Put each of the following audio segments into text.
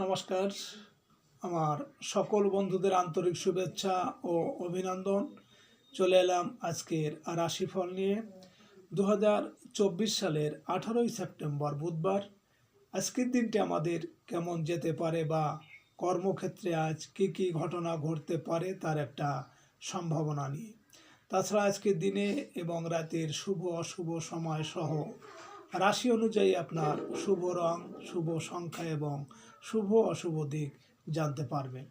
নমস্কার। আমার সকল বন্ধুদের আন্তরিক শুভেচ্ছা ও অভিনন্দন। চলে এলাম আজকের রাশিফল নিয়ে। দু হাজার চব্বিশ সালের আঠারোই সেপ্টেম্বর বুধবার। আজকের দিনটি আমাদের কেমন যেতে পারে বা কর্মক্ষেত্রে আজ কী কী ঘটনা ঘটতে পারে তার একটা সম্ভাবনা নিয়ে। তাছাড়া আজকের দিনে এবং রাতের শুভ, অশুভ সময় সহ রাশি অনুযায়ী আপনার শুভ রং, শুভ সংখ্যা এবং শুভ অশুভ দিক জানতে পারবেন।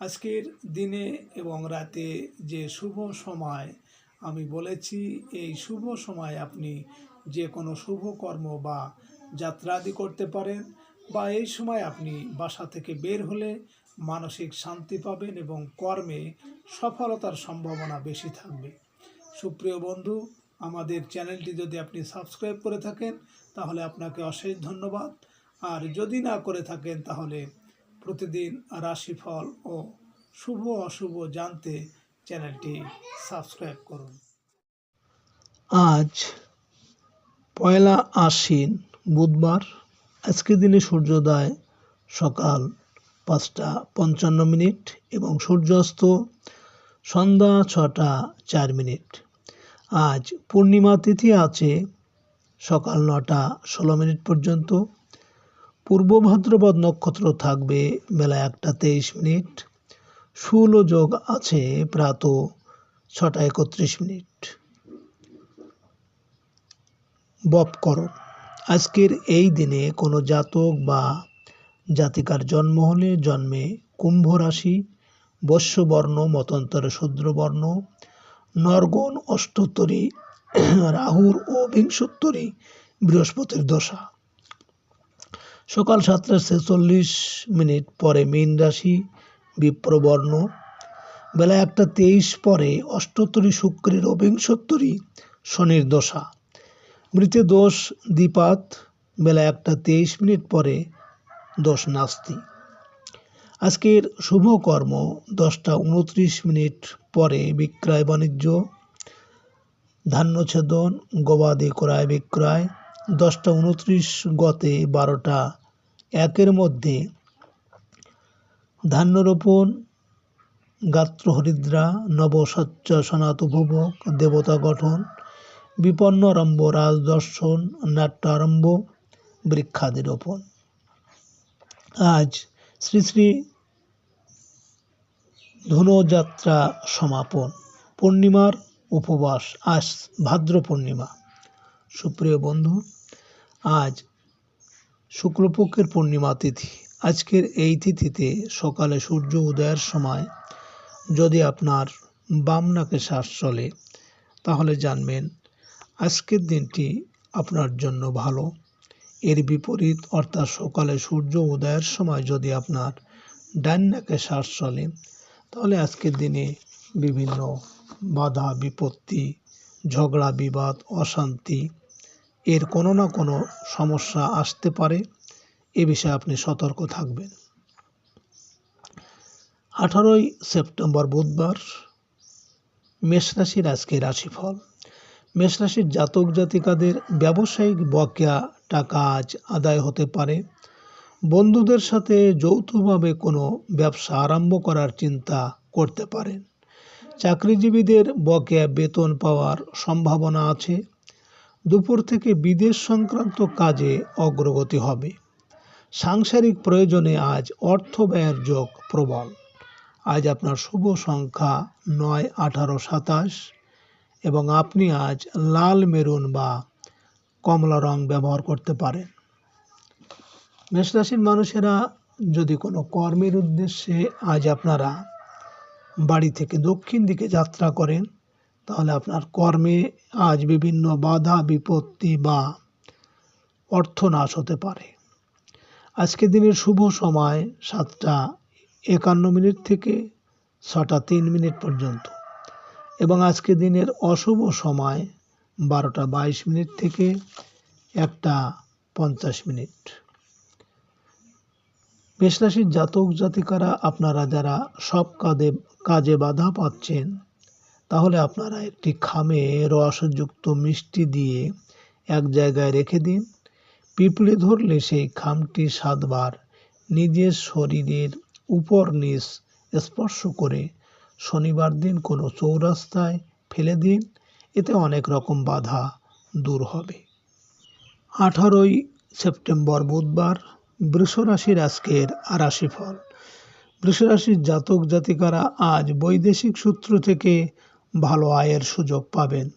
আজকের দিনে এবং রাতে যে শুভ সময় আমি বলেছি, এই শুভ সময় আপনি যে কোনো শুভ কর্ম বা যাত্রাদি করতে পারেন বা এই সময় আপনি বাসা থেকে বের হলে মানসিক শান্তি পাবেন এবং কর্মে সফলতার সম্ভাবনা বেশি থাকবে। সুপ্রিয় বন্ধু, আমাদের চ্যানেলটি যদি আপনি সাবস্ক্রাইব করে থাকেন, তাহলে আপনাকে অশেষ ধন্যবাদ। আর যদি না করে থাকেন তাহলে প্রতিদিন রাশিফল ও শুভ অশুভ জানতে চ্যানেলটি সাবস্ক্রাইব করুন। আজ পয়লা আশ্বিন বুধবার, আজকের দিনে সূর্যোদয় সকাল পাঁচটা পঞ্চান্ন মিনিট এবং সূর্যাস্ত সন্ধ্যা ছটা চার মিনিট। আজ পূর্ণিমা তিথি আছে সকাল নটা ষোলো মিনিট পর্যন্ত। পূর্ব ভাদ্রপদ নক্ষত্র থাকবে বেলা একটা তেইশ মিনিট। শুল যোগ আছে প্রাত ছটা একত্রিশ মিনিট। বপকরণ আজকের এই দিনে কোনো জাতক বা জাতিকার জন্ম হলে জন্মে কুম্ভ রাশি, বর্ষবর্ণ, মতান্তরে শূদ্রবর্ণ, নরগণ, অষ্টোত্তরী, রাহুর ও বিংশোত্তরী বৃহস্পতির দশা। সকাল সাতটা ছেচল্লিশ মিনিট পরে মীন রাশি বিপ্রবর্ণ বেলা একটা তেইশ পরে অষ্টোত্তরী শুক্রের ও বিংশোত্তরী শনির দশা। মৃতে দোষ দ্বিপাত, বেলা একটা তেইশ মিনিট পরে দোষ নাস্তি। আজকের শুভ কর্ম দশটা উনত্রিশ মিনিট পরে বিক্রয় বাণিজ্য। ধান্যছেদন, গবাদি ক্রয় বিক্রয়। দশটা উনত্রিশ গতে বারোটা একের মধ্যে ধান্য রোপণ গাত্র হরিদ্রা নবসচ্চ উপভোগ দেবতা গঠন, বিপন্ন আরম্ভ, রাজদর্শন নাট্য আরম্ভ বৃক্ষাদি রোপণ আজ শ্রী শ্রী ধনুযাত্রা সমাপন। পূর্ণিমার উপবাস। আজ ভাদ্র পূর্ণিমা সুপ্রিয় বন্ধু, আজ শুক্লপক্ষের পূর্ণিমা তিথি। আজকের এই তিথিতে সকালে সূর্য উদয়ের সময় যদি আপনার বাম নাকে শ্বাস চলে, তাহলে জানবেন আজকের দিনটি আপনার জন্য ভালো। এর বিপরীত, অর্থাৎ সকালে সূর্য উদয়ের সময় যদি আপনার ডান নাকে শ্বাস চলে, তাহলে আজকের দিনে বিভিন্ন বাধা, বিপত্তি, ঝগড়া, বিবাদ, অশান্তি এর কোনো না কোনো সমস্যা আসতে পারে। এ বিষয়ে আপনি সতর্ক থাকবেন। আঠারোই সেপ্টেম্বর বুধবার মেষ রাশির আজকে রাশিফল। মেষ রাশির জাতক জাতিকাদের ব্যবসায়িক বকেয়া টাকা আজ আদায় হতে পারে। বন্ধুদের সাথে যৌথভাবে কোনো ব্যবসা আরম্ভ করার চিন্তা করতে পারেন। চাকরিজীবীদের বকেয়া বেতন পাওয়ার সম্ভাবনা আছে। দুপুর থেকে বিদেশ সংক্রান্ত কাজে অগ্রগতি হবে। সাংসারিক প্রয়োজনে আজ অর্থ ব্যয়ের যোগ প্রবল। আজ আপনার শুভ সংখ্যা নয় আঠারো সাতাশ এবং আপনি আজ লাল মেরুন বা কমলা রং ব্যবহার করতে পারেন। মেষরাশির মানুষেরা যদি কোনো কর্মের উদ্দেশ্যে আজ আপনারা বাড়ি থেকে দক্ষিণ দিকে যাত্রা করেন তাহলে আপনার কর্মে আজ বিভিন্ন বাধা, বিপত্তি বা অর্থনাশ হতে পারে। আজকের দিনের শুভ সময় সাতটা একান্ন মিনিট থেকে ছটা তিন মিনিট পর্যন্ত এবং আজকের দিনের অশুভ সময় বারোটা বাইশ মিনিট থেকে একটা পঞ্চাশ মিনিট। মেষরাশির জাতক জাতিকারা, আপনারা যারা সব কাজে কাজে বাধা পাচ্ছেন তাহলে আপনারা একটি খামে রসযুক্ত মিষ্টি দিয়ে এক জায়গায় রেখে দিন। পিঁপড়ে ধরলে সেই খামটি সাতবার নিজের শরীরের উপর নিচ স্পর্শ করে শনিবার দিন কোনো চৌরাস্তায় ফেলে দিন, এতে অনেক রকম বাধা দূর হবে। আঠারোই সেপ্টেম্বর বুধবার বৃষরাশির আজকের রাশিফল। বৃষরাশির জাতক জাতিকারা আজ বৈদেশিক সূত্র থেকে ভালো আয়ের সুযোগ পাবেন।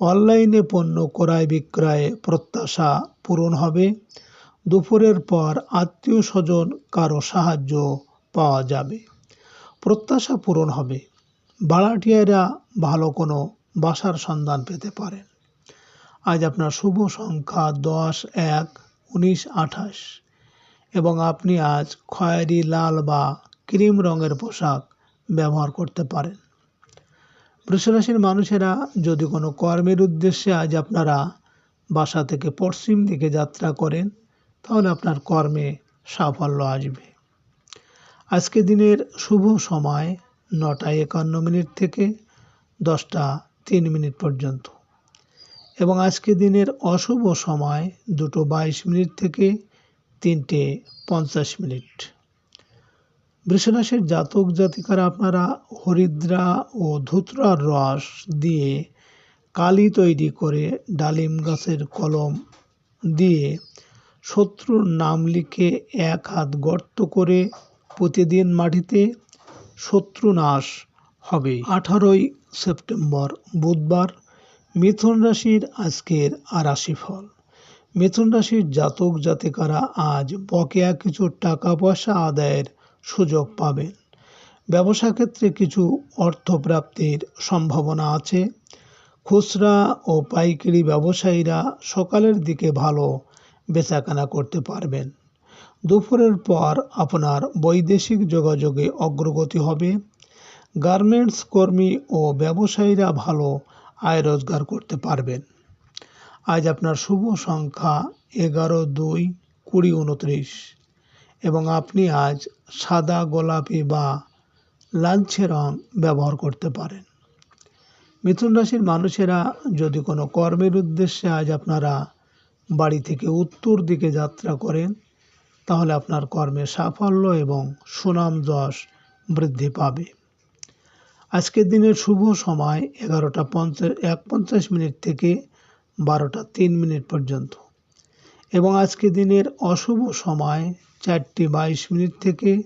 অনলাইনে পণ্য ক্রয় বিক্রয়ে প্রত্যাশা পূরণ হবে। দুপুরের পর আত্মীয় স্বজন কারও সাহায্য পাওয়া যাবে। প্রত্যাশা পূরণ হবে। ভাড়াটিয়ারা ভালো কোনো বাসার সন্ধান পেতে পারেন। আজ আপনার শুভ সংখ্যা দশ, এক, উনিশ, আঠাশ। এবং আপনি আজ খয়েরি লাল বা ক্রিম রঙের পোশাক ব্যবহার করতে পারেন। বৃষরাশির মানুষেরা যদি কোনো কর্মের উদ্দেশ্যে আজ আপনারা বাসা থেকে পশ্চিম দিকে যাত্রা করেন, তাহলে আপনার কর্মে সাফল্য আসবে। আজকে দিনের শুভ সময় নটা একান্ন মিনিট থেকে দশটা তিন মিনিট পর্যন্ত। এবং আজকে দিনের অশুভ সময় দুটো বাইশ মিনিট থেকে তিনটে পঞ্চাশ মিনিট। বৃষরাশির জাতক জাতিকারা আপনারা হরিদ্রা ও ধুতরার রস দিয়ে কালি তৈরি করে ডালিম গাছের কলম দিয়ে শত্রুর নাম লিখে এক হাত গর্ত করে প্রতিদিন মাটিতে শত্রু নাশ হবে। আঠারোই সেপ্টেম্বর বুধবার মিথুন রাশির আজকের রাশিফল। মিথুন রাশির জাতক জাতিকারা আজ বকেয়া কিছু টাকা পয়সা আদায়ের সুযোগ পাবেন। ব্যবসা ক্ষেত্রে কিছু অর্থপ্রাপ্তির সম্ভাবনা আছে। খুচরা ও পাইকারি ব্যবসায়ীরা সকালের দিকে ভালো বেচাকেনা করতে পারবেন। দুপুরের পর আপনার বৈদেশিক যোগাযোগে অগ্রগতি হবে। গার্মেন্টস কর্মী ও ব্যবসায়ীরা ভালো আয় রোজগার করতে পারবেন। আজ আপনার শুভ সংখ্যা এগারো দুই কুড়ি উনত্রিশ। এবং আপনি আজ সাদা গোলাপি বা লালচে রং ব্যবহার করতে পারেন। মিথুন রাশির মানুষেরা যদি কোনো কর্মের উদ্দেশ্যে আজ আপনারা বাড়ি থেকে উত্তর দিকে যাত্রা করেন, তাহলে আপনার কর্মে সাফল্য এবং সুনাম যশ বৃদ্ধি পাবে। আজকের দিনের শুভ সময় এগারোটা পঞ্চাশ, এক পঞ্চাশ মিনিট থেকে বারোটা তিন মিনিট পর্যন্ত। এবং আজকে দিনের অশুভ সময় চারটি বাইশ মিনিট থেকে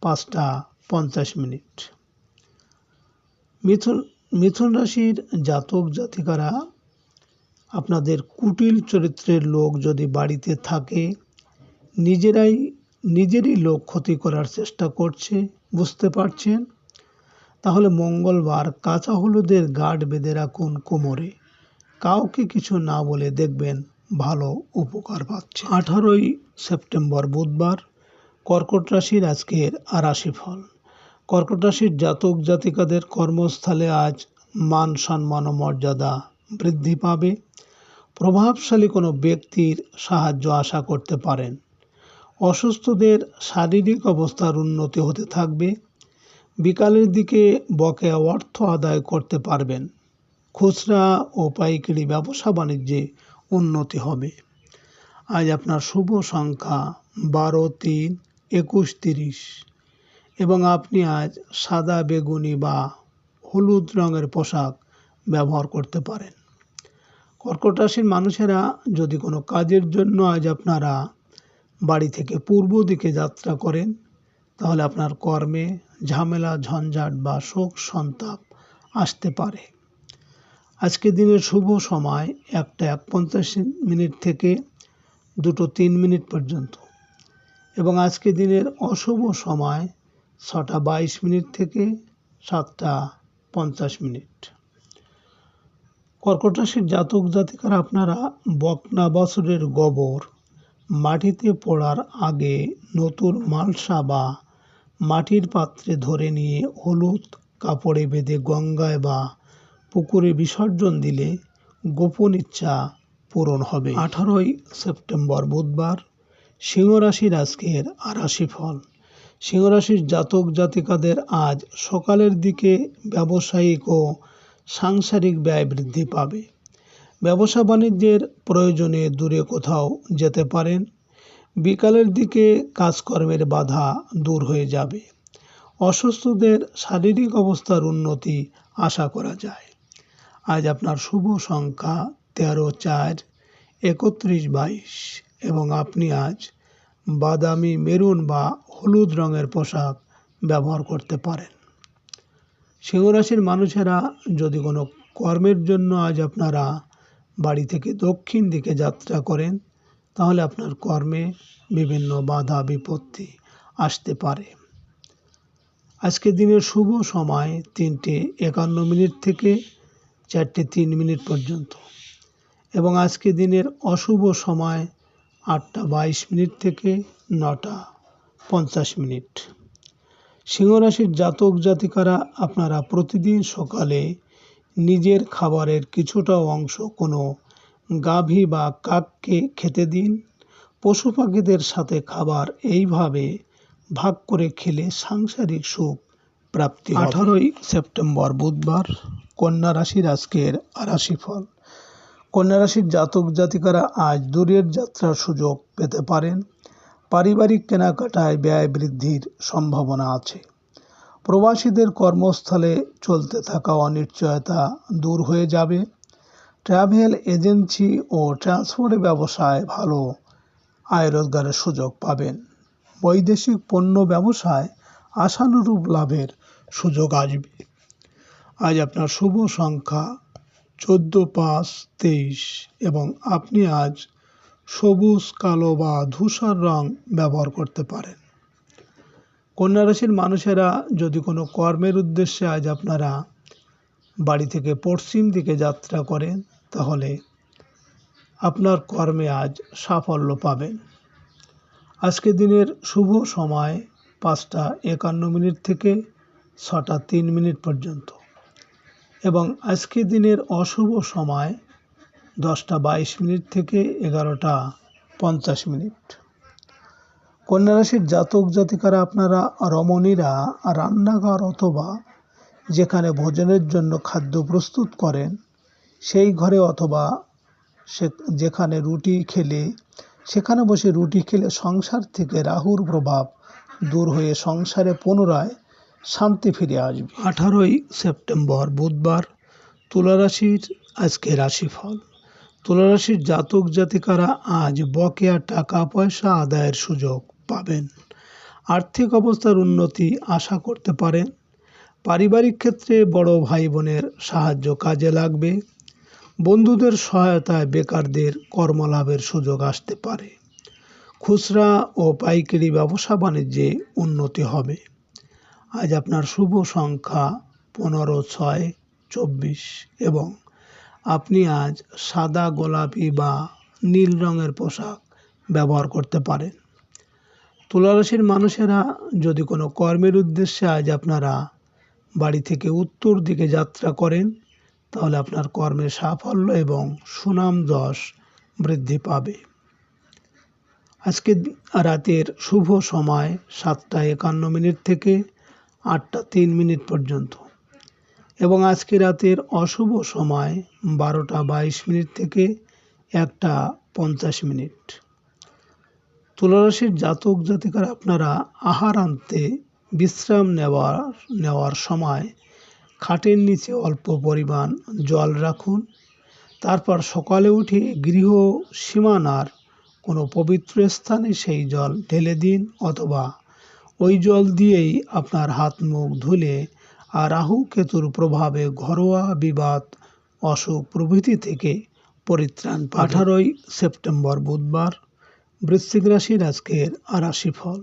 পাঁচটা পঞ্চাশ মিনিট। মিথুন মিথুন রাশির জাতক জাতিকারা, আপনাদের কুটিল চরিত্রের লোক যদি বাড়িতে থাকে, নিজেরাই, নিজেরই লোক ক্ষতি করার চেষ্টা করছে, বুঝতে পারছেন? তাহলে মঙ্গলবার কাঁচা হলুদের গাঢ় বেঁধে রাখুন কোমরে। কাউকে কিছু না বলে দেখবেন ভালো উপকার পাচ্ছে। আঠারোই সেপ্টেম্বর বুধবার কর্কট রাশির আজকের রাশিফল। কর্কট রাশির জাতক জাতিকাদের কর্মস্থলে আজ মান সম্মান ও মর্যাদা বৃদ্ধি পাবে। প্রভাবশালী কোনো ব্যক্তির সাহায্য আশা করতে পারেন। অসুস্থদের শারীরিক অবস্থার উন্নতি হতে থাকবে। বিকালের দিকে বকেয়া অর্থ আদায় করতে পারবেন। খুচরা ও পাইকারি ব্যবসা বাণিজ্যে উন্নতি হবে। আজ আপনার শুভ সংখ্যা বারো, তিন, একুশ, তিরিশ। এবং আপনি আজ সাদা বেগুনি বা হলুদ রঙের পোশাক ব্যবহার করতে পারেন। কর্কট রাশির মানুষেরা যদি কোনো কাজের জন্য আজ আপনারা বাড়ি থেকে পূর্ব দিকে যাত্রা করেন, তাহলে আপনার কর্মে ঝামেলা, ঝঞ্ঝাট বা শোক, সন্তাপ আসতে পারে। আজকে দিনের শুভ সময় একটা এক পঞ্চাশ মিনিট থেকে দুটো তিন মিনিট পর্যন্ত। এবং আজকে দিনের অশুভ সময় ছটা বাইশ মিনিট থেকে সাতটা পঞ্চাশ মিনিট। কর্কট রাশির জাতক জাতিকার আপনারা বকনা বছরের গোবর মাটিতে পড়ার আগে নতুন মালসা বা মাটির পাত্রে ধরে নিয়ে হলুদ কাপড়ে বেঁধে গঙ্গায় বা পুকুরে বিসর্জন দিলে গোপন ইচ্ছা পূরণ হবে। আঠারোই সেপ্টেম্বর বুধবার সিংহ রাশির আজকের রাশিফল সিংহ রাশির জাতক জাতিকাদের আজ সকালের দিকে ব্যবসায়িক ও সাংসারিক ব্যয় বৃদ্ধি পাবে। ব্যবসা বাণিজ্যের প্রয়োজনে দূরে কোথাও যেতে পারেন। বিকালের দিকে কাজকর্মের বাধা দূর হয়ে যাবে। অসুস্থদের শারীরিক অবস্থার উন্নতি আশা করা যায়। আজ আপনার শুভ সংখ্যা তেরো, চার, একত্রিশ, বাইশ এবং আপনি আজ বাদামি, মেরুন বা হলুদ রঙের পোশাক ব্যবহার করতে পারেন। সিংহরাশির মানুষেরা যদি কোনো কর্মের জন্য আজ আপনারা বাড়ি থেকে দক্ষিণ দিকে যাত্রা করেন, তাহলে আপনার কর্মে বিভিন্ন বাধা, বিপত্তি আসতে পারে। আজকের দিনের শুভ সময় তিনটে একান্ন মিনিট থেকে চারটে তিন মিনিট পর্যন্ত। এবং আজকে দিনের অশুভ সময় আটটা বাইশ মিনিট থেকে নটা পঞ্চাশ মিনিট। সিংহরাশির জাতক জাতিকারা, আপনারা প্রতিদিন সকালে নিজের খাবারের কিছুটা অংশ কোনো গাভী বা কাককে খেতে দিন। পশু পাখিদের সাথে খাবার এইভাবে ভাগ করে খেলে সাংসারিক সুখ প্রাপ্তি আঠারোই সেপ্টেম্বর, বুধবার। কন্যা রাশির আজকের রাশিফল। কন্যা রাশির জাতক জাতিকারা আজ দূরের যাত্রার সুযোগ পেতে পারেন। পারিবারিক কেনাকাটায় ব্যয় বৃদ্ধির সম্ভাবনা আছে। প্রবাসীদের কর্মস্থলে চলতে থাকা অনিশ্চয়তা দূর হয়ে যাবে। ট্রাভেল এজেন্সি ও ট্রান্সপোর্ট ব্যবসায় ভালো আয় রোজগারের সুযোগ পাবেন। বৈদেশিক পণ্য ব্যবসায় আশানুরূপ লাভের সুযোগ আসবে। আজ আপনার শুভ সংখ্যা চোদ্দ, পাঁচ, তেইশ এবং আপনি আজ সবুজ, কালো বা ধূসর রং ব্যবহার করতে পারেন। কন্যা রাশির মানুষেরা যদি কোনো কর্মের উদ্দেশ্যে আজ আপনারা বাড়ি থেকে পশ্চিম দিকে যাত্রা করেন, তাহলে আপনার কর্মে আজ সাফল্য পাবেন। আজকে দিনের শুভ সময় পাঁচটা একান্ন মিনিট থেকে ছটা তিন মিনিট পর্যন্ত। এবং আজকে দিনের অশুভ সময় দশটা বাইশ মিনিট থেকে এগারোটা পঞ্চাশ মিনিট। কন্যা রাশির জাতক জাতিকারা আপনারা রমণীরা, রান্নাঘর অথবা যেখানে ভোজনের জন্য খাদ্য প্রস্তুত করেন, সেই ঘরে অথবা সে যেখানে রুটি খেলে, সেখানে বসে রুটি খেলে সংসার থেকে রাহুর প্রভাব দূর হয়ে সংসারে পুনরায় শান্তি ফিরে আসবে। আঠারোই সেপ্টেম্বর, বুধবার তুলারাশির আজকে রাশিফল। তুলারাশির জাতক জাতিকারা আজ বকেয়া টাকা পয়সা আদায়ের সুযোগ পাবেন। আর্থিক অবস্থার উন্নতি আশা করতে পারেন। পারিবারিক ক্ষেত্রে বড় ভাই বোনের সাহায্য কাজে লাগবে। বন্ধুদের সহায়তায় বেকারদের কর্মলাভের সুযোগ আসতে পারে। খুচরা ও পাইকারি ব্যবসা বাণিজ্যে উন্নতি হবে। আজ আপনার শুভ সংখ্যা পনেরো, ছয়, চব্বিশ এবং আপনি আজ সাদা গোলাপি বা নীল রঙের পোশাক ব্যবহার করতে পারেন। তুলারাশির মানুষেরা যদি কোনো কর্মের উদ্দেশ্যে আজ আপনারা বাড়ি থেকে উত্তর দিকে যাত্রা করেন, তাহলে আপনার কর্মে সাফল্য এবং সুনাম যশ বৃদ্ধি পাবে। আজকে রাতের শুভ সময় সাতটা একান্ন মিনিট থেকে আটটা তিন মিনিট পর্যন্ত। এবং আজকে রাতের অশুভ সময় বারোটা বাইশ মিনিট থেকে একটা পঞ্চাশ মিনিট। তুলারাশির জাতক জাতিকার আপনারা আহার আনতে বিশ্রাম নেওয়ার নেওয়ার সময় খাটের নিচে অল্প পরিমাণ জল রাখুন। তারপর সকালে উঠে গৃহ সীমানার কোনো পবিত্র স্থানে সেই জল ঢেলে দিন অথবা ওই জল দিয়েই আপনার হাত মুখ ধুলে আর রাহু কেতুর প্রভাবে ঘরোয়া বিবাদ, অসুখ প্রভৃতি থেকে পরিত্রাণ আঠারোই সেপ্টেম্বর বুধবার, বৃশ্চিক রাশির আজকের রাশিফল।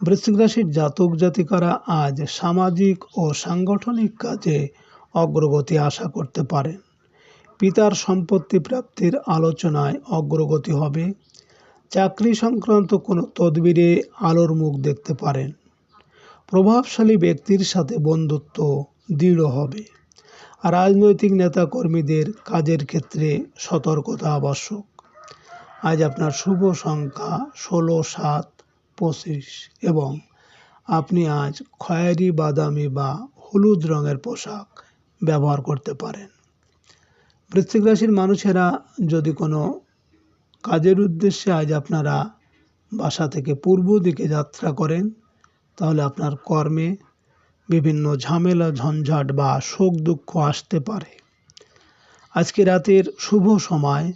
বৃশ্চিক রাশির জাতক জাতিকারা আজ সামাজিক ও সাংগঠনিক কাজে অগ্রগতি আশা করতে পারেন। পিতার সম্পত্তি প্রাপ্তির আলোচনায় অগ্রগতি হবে। চাকরি সংক্রান্ত কোনো তদবিরে আলোর মুখ দেখতে পারেন। প্রভাবশালী ব্যক্তির সাথে বন্ধুত্ব দৃঢ় হবে। রাজনৈতিক নেতাকর্মীদের কাজের ক্ষেত্রে সতর্কতা আবশ্যক। আজ আপনার শুভ সংখ্যা ষোলো, সাত, পঁচিশ এবং আপনি আজ খয়েরি বাদামি বা হলুদ রঙের পোশাক ব্যবহার করতে পারেন। বৃশ্চিক রাশির মানুষেরা যদি কোনো কাজের উদ্দেশ্যে আজ আপনারা বাসা থেকে পূর্ব দিকে যাত্রা করেন, তাহলে আপনার কর্মে বিভিন্ন ঝামেলা, ঝঞ্ঝাট বা শোক দুঃখ আসতে পারে। আজকে রাতের শুভ সময়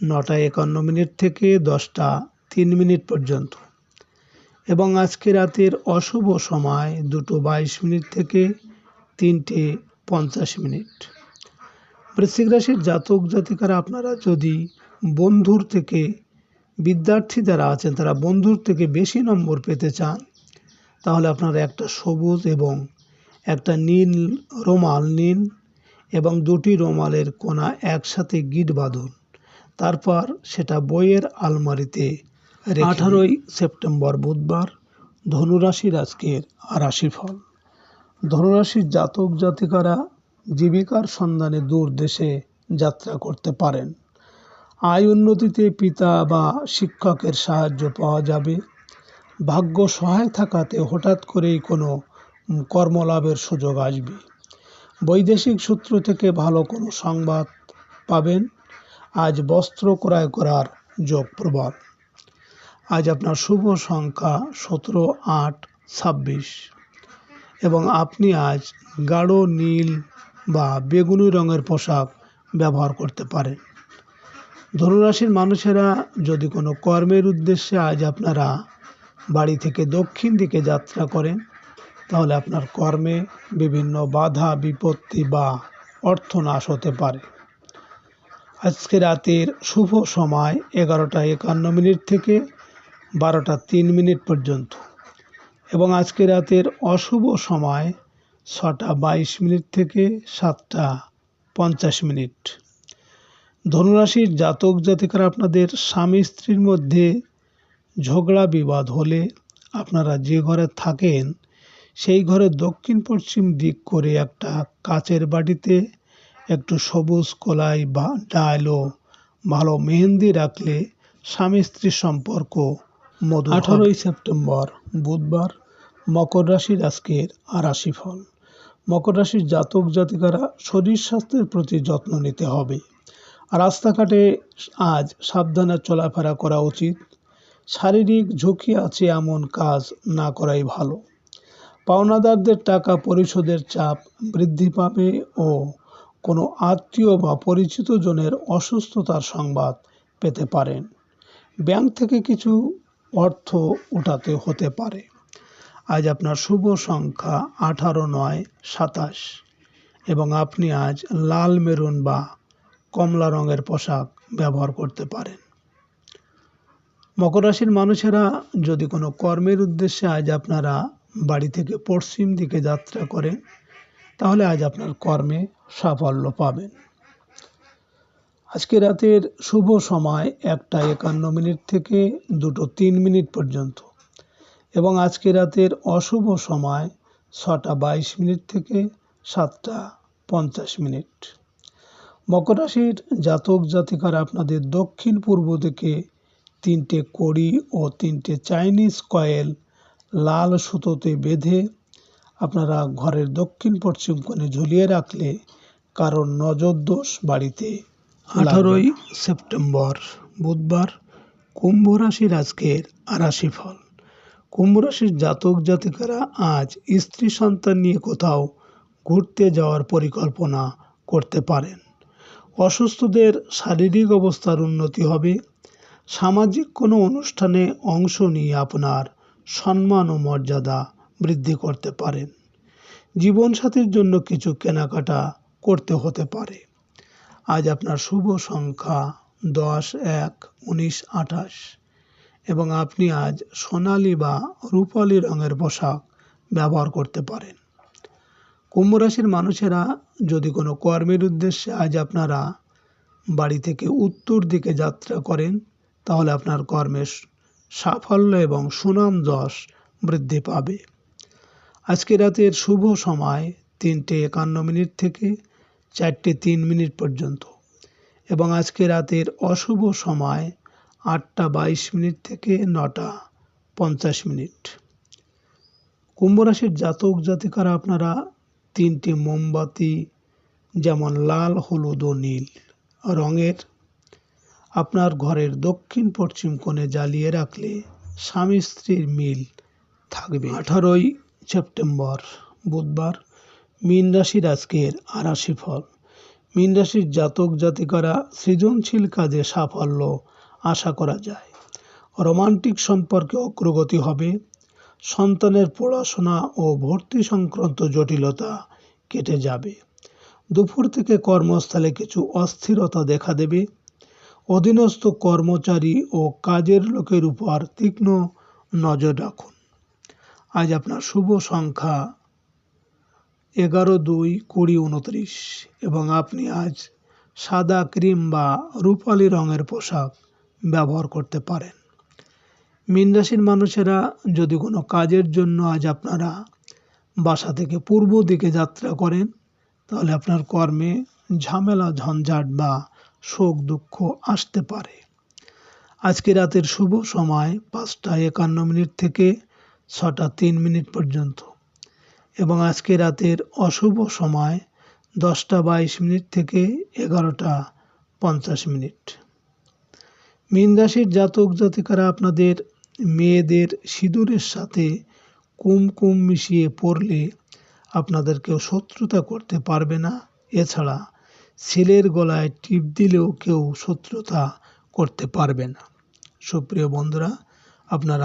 নটা একান্ন মিনিট থেকে দশটা তিন মিনিট পর্যন্ত। এবং আজকে রাতের অশুভ সময় দুটো বাইশ মিনিট থেকে তিনটে পঞ্চাশ মিনিট। বৃশ্চিক রাশির জাতক জাতিকারা আপনারা যদি বন্ধুর থেকে বিদ্যার্থী যারা আছেন, তারা বন্ধুর থেকে বেশি নম্বর পেতে চান, তাহলে আপনারা একটা সবুজ এবং একটা নীল রোমাল নিন এবং দুটি রোমালের কোনা একসাথে গিট বাঁধুন। তারপর সেটা বইয়ের আলমারিতে আঠারোই সেপ্টেম্বর বুধবার, ধনুরাশির আজকের রাশিফল। ধনুরাশির জাতক জাতিকারা জীবিকার সন্ধানে দূর দেশে যাত্রা করতে পারেন। আয় উন্নতিতে পিতা বা শিক্ষকের সাহায্য পাওয়া যাবে। ভাগ্য সহায় থাকাতে হঠাৎ করেই কোনো কর্মলাভের সুযোগ আসবে। বৈদেশিক সূত্র থেকে ভালো কোনো সংবাদ পাবেন। আজ বস্ত্র ক্রয় করার যোগ প্রবল আজ আপনার শুভ সংখ্যা সতেরো, আট, ছাব্বিশ। এবং আপনি আজ গাঢ় নীল বা বেগুনি রঙের পোশাক ব্যবহার করতে পারেন। ধনুরাশির মানুষেরা যদি কোনো কর্মের উদ্দেশ্যে আজ আপনারা বাড়ি থেকে দক্ষিণ দিকে যাত্রা করেন, তাহলে আপনার কর্মে বিভিন্ন বাধা, বিপত্তি বা অর্থনাশ হতে পারে। আজকে রাতের শুভ সময় এগারোটা একান্ন মিনিট থেকে বারোটা তিন মিনিট পর্যন্ত এবং আজকে রাতের অশুভ সময় ছটা বাইশ মিনিট থেকে সাতটা পঞ্চাশ মিনিট। ধনুরাশির জাতক জাতিকারা আপনাদের স্বামী স্ত্রীর মধ্যে ঝগড়া বিবাদ হলে আপনারা যে ঘরে থাকেন, সেই ঘরে দক্ষিণ পশ্চিম দিক করে একটা কাচের বাটিতে একটু সবুজ কলাই বা ডাল ও ভালো মেহেন্দি রাখলে স্বামী স্ত্রীর সম্পর্ক মধু আঠারোই সেপ্টেম্বর, বুধবার, মকর রাশির আজকের রাশিফল মকর রাশির জাতক জাতিকারা শরীর স্বাস্থ্যের প্রতি যত্ন নিতে হবে। রাস্তাঘাটে আজ সাবধানে চলাফেরা করা উচিত। শারীরিক ঝুঁকি আছে এমন কাজ না করাই ভালো। পাওনাদারদের টাকা পরিশোধের চাপ বৃদ্ধি পাবে ও কোনো আত্মীয় বা পরিচিত জনের অসুস্থতার সংবাদ পেতে পারেন। ব্যাংক থেকে কিছু অর্থ ওঠাতে হতে পারে। আজ আপনার শুভ সংখ্যা আঠারো নয় সাতাশ। এবং আপনি আজ লাল মেরুন বা কমলা রঙের পোশাক ব্যবহার করতে পারেন। মকর রাশির মানুষেরা যদি কোনো কর্মের উদ্দেশ্যে আজ আপনারা বাড়ি থেকে পশ্চিম দিকে যাত্রা করেন, তাহলে আজ আপনার কর্মে সাফল্য পাবেন। আজকে রাতের শুভ সময় একটা একান্ন মিনিট থেকে দুটো তিন মিনিট পর্যন্ত এবং আজকে রাতের অশুভ সময় ছটা বাইশ মিনিট থেকে সাতটা পঞ্চাশ মিনিট। মকর রাশির জাতক জাতিকারা আপনাদের দক্ষিণ পূর্ব দিকে তিনটে কড়ি ও তিনটে চাইনিজ কয়েল লাল সুতোতে বেঁধে আপনারা ঘরের দক্ষিণ পশ্চিম কোণে ঝুলিয়ে রাখলে কারণ নজর দোষ বাড়িতে আঠারোই সেপ্টেম্বর, বুধবার কুম্ভ রাশির আজকের রাশিফল। কুম্ভ রাশির জাতক জাতিকারা আজ স্ত্রী সন্তান নিয়ে কোথাও ঘুরতে যাওয়ার পরিকল্পনা করতে পারেন। অসুস্থদের শারীরিক অবস্থার উন্নতি হবে। সামাজিক কোনো অনুষ্ঠানে অংশ নিয়ে আপনার সম্মান ও মর্যাদা বৃদ্ধি করতে পারেন। জীবনসাথীর জন্য কিছু কেনাকাটা করতে হতে পারে। আজ আপনার শুভ সংখ্যা দশ, এক, উনিশ, আঠাশ। এবং আপনি আজ সোনালি বা রূপালি রঙের পোশাক ব্যবহার করতে পারেন। কুম্ভ রাশির মানুষেরা যদি কোনো কর্মের উদ্দেশ্যে আজ আপনারা বাড়ি থেকে উত্তর দিকে যাত্রা করেন, তাহলে আপনার কর্মের সাফল্য এবং সুনাম যশ বৃদ্ধি পাবে। আজকে রাতের শুভ সময় তিনটে একান্ন মিনিট থেকে চারটে তিন মিনিট পর্যন্ত এবং আজকে রাতের অশুভ সময় আটটা বাইশ মিনিট থেকে নটা পঞ্চাশ মিনিট। কুম্ভ রাশির জাতক জাতিকারা আপনারা তিনটি মোমবাতি, যেমন লাল, হলুদ ও নীল। রঙের, আপনার ঘরের দক্ষিণ পশ্চিম কোণে জ্বালিয়ে রাখলে স্বামী স্ত্রীর মিল থাকবে। আঠারোই সেপ্টেম্বর, বুধবার, মীন রাশির আজকের আর রাশি ফল। মীন রাশির জাতক জাতিকারা সৃজনশীল কাজে সাফল্য আশা করা যায়। রোমান্টিক সম্পর্কে অগ্রগতি হবে। সন্তানের পড়াশোনা ও ভর্তি সংক্রান্ত জটিলতা কেটে যাবে। দুপুর থেকে কর্মস্থলে কিছু অস্থিরতা দেখা দেবে। অধীনস্থ কর্মচারী ও কাজের লোকের উপর তীক্ষ্ণ নজর রাখুন। আজ আপনার শুভ সংখ্যা এগারো দুই কুড়ি উনত্রিশ এবং আপনি আজ সাদা ক্রিম বা রূপালি রঙের পোশাক ব্যবহার করতে পারেন। মীন রাশির মানুষেরা যদি কোনো কাজের জন্য আজ আপনারা বাসা থেকে পূর্ব দিকে যাত্রা করেন, তাহলে আপনার কর্মে ঝামেলা, ঝঞ্ঝাট বা শোক, দুঃখ আসতে পারে। আজকে রাতের শুভ সময় পাঁচটা একান্ন মিনিট থেকে ছটা তিন মিনিট পর্যন্ত। এবং আজকে রাতের অশুভ সময় দশটা বাইশ মিনিট থেকে এগারোটা পঞ্চাশ মিনিট। মীন রাশির জাতক জাতিকারা আপনাদের মেয়েদের সিঁদুরের সাথে কুমকুম মিশিয়ে পড়লে আপনাদের কেউ শত্রুতা করতে পারবে না। এছাড়া ছেলের গলায় টিপ দিলেও কেউ শত্রুতা করতে পারবে না। সুপ্রিয় বন্ধুরা, আপনারা